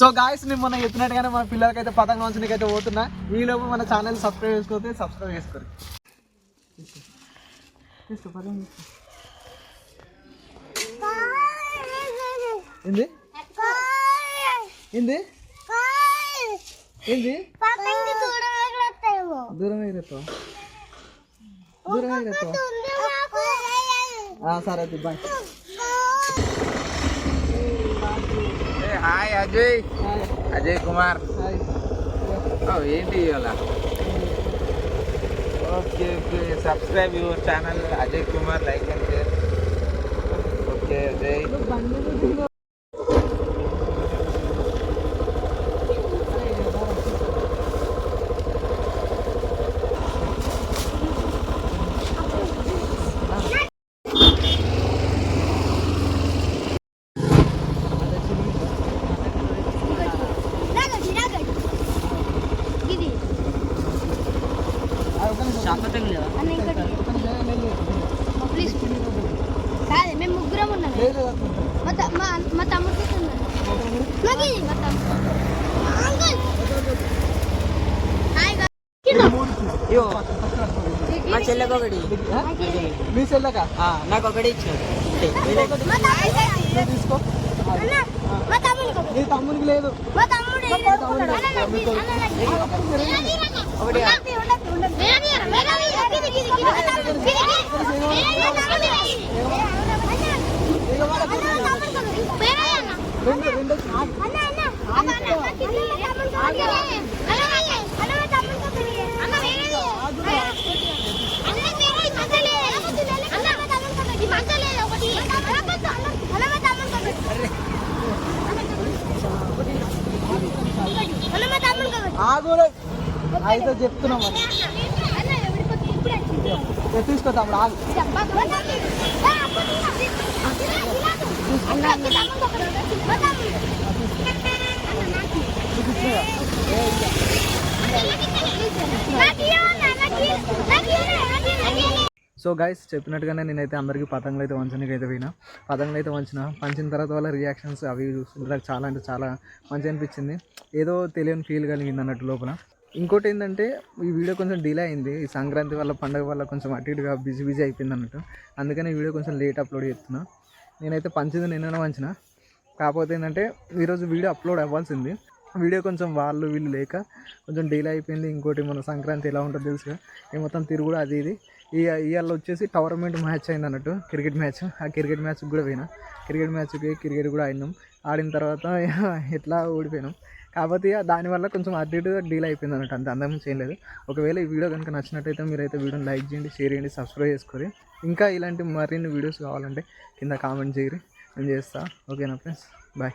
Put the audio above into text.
So guys నేను మొన్న చెప్పినట్టుగానే మన పిల్లలకైతే పతంగ వంచడానికి అయితే పోతున్నా ఈలోపు మన ఛానల్ సబ్స్క్రైబ్ చేసుకోతే సబ్స్క్రైబ్ చేసుకోరు. ఏంది? ఏంది? ఏంది? దూరం ఎగురుతావా దూరం సరే bye hi Ajay hi Ajay Kumar hi ఓ, ఏంటి ఇవాళ okay okay subscribe your channel Ajay Kumar like and share okay Ajay కాదు? మేము ముగ్గురం ఉన్నాం. మా తమ్ముడు మా చెల్లెకి ఒకటి. మీ చెల్లెక? ఆ, నాకు ఒకటి ఇచ్చాడు తీసుకో. ఒకటి. నీ తమ్మునికి లేదు. మా వేరే, అయితే చెప్తున్నాం తీసుకో తమ్ముడు ఆగు సో గైస్ చెప్పినట్టుగానే నేనైతే అందరికీ పతంగులు అయితే వంచడానికి అయితే పోయినా. పతంగులు అయితే వంచిన పంచిన తర్వాత వాళ్ళ రియాక్షన్స్ అవి చూస్తుంటే నాకు చాలా అంటే చాలా మంచి అనిపించింది. ఏదో తెలియని ఫీల్ కలిగింది అన్నట్టు లోపల. ఇంకోటి ఏంటంటే ఈ వీడియో కొంచెం డిలే అయింది. ఈ సంక్రాంతి వల్ల పండగ వల్ల కొంచెం అటు ఇటుగా బిజీ బిజీ అయిపోయింది అన్నట్టు. అందుకని వీడియో కొంచెం లేట్ అప్లోడ్ చేస్తున్నా. నేనైతే పంచింది నిన్న వంచిన కాకపోతే ఏంటంటే ఈరోజు వీడియో అప్లోడ్ అవ్వాల్సింది. వీడియో కొంచెం వాళ్ళు వీళ్ళు లేక కొంచెం డిలే అయిపోయింది. ఇంకోటి మన సంక్రాంతి ఎలా ఉంటుందో తెలుసుగా. ఈ మొత్తం తిరుగుడు అది ఇది. ఈ ఇవాళ వచ్చేసి టోర్నమెంట్ మ్యాచ్ అయింది అన్నట్టు. క్రికెట్ మ్యాచ్ ఆ క్రికెట్ మ్యాచ్కి కూడా పోయినా. క్రికెట్ మ్యాచ్కి క్రికెట్ కూడా ఆడినాం. ఆడిన తర్వాత ఎట్లా ఓడిపోయినాం? కాకపోతే దానివల్ల కొంచెం అటు ఇటు డీల్ అయిపోయింది అనమాట అంత అందం చేయలేదు ఒకవేళ ఈ వీడియో కనుక నచ్చినట్టయితే మీరైతే వీడియోని లైక్ చేయండి షేర్ చేయండి సబ్స్క్రైబ్ చేసుకోరి ఇంకా ఇలాంటి మరిన్ని వీడియోస్ కావాలంటే కింద కామెంట్ చేయరు నేను చేస్తాను ఓకేనా ఫ్రెండ్స్? బాయ్.